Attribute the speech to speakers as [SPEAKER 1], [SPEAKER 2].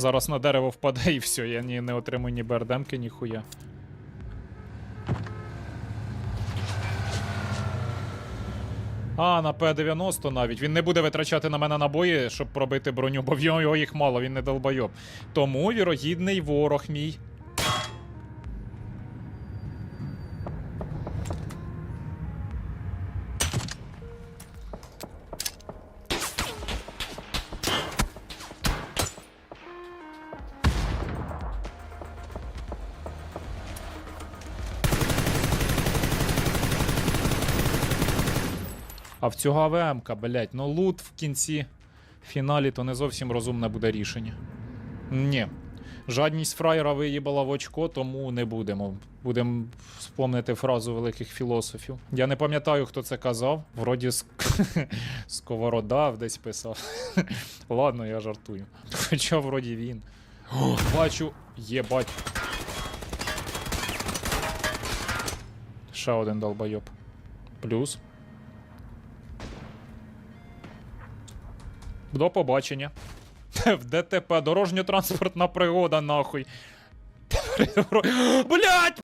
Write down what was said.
[SPEAKER 1] Зараз на дерево впаде і все, я ні, не отримую ні БРДМки, ні хуя. А, на П-90 навіть. Він не буде витрачати на мене набої, щоб пробити броню, бо в його їх мало, він не долбойоб. Тому вірогідний ворог мій. А в цього АВМ-ка, блять, ну лут в кінці фіналі то не зовсім розумне буде рішення. Ні. Жадність фраєра виїбала в очко, тому не будемо. Будемо вспомнити фразу великих філософів. Я не пам'ятаю, хто це казав. Вроді ск- Сковородав десь писав. Ладно, я жартую. Хоча вроді він. Бачу, єбать. Ще один долбойоб. Плюс. До побачення. В ДТП, дорожньо-транспортна пригода, нахуй. Блять!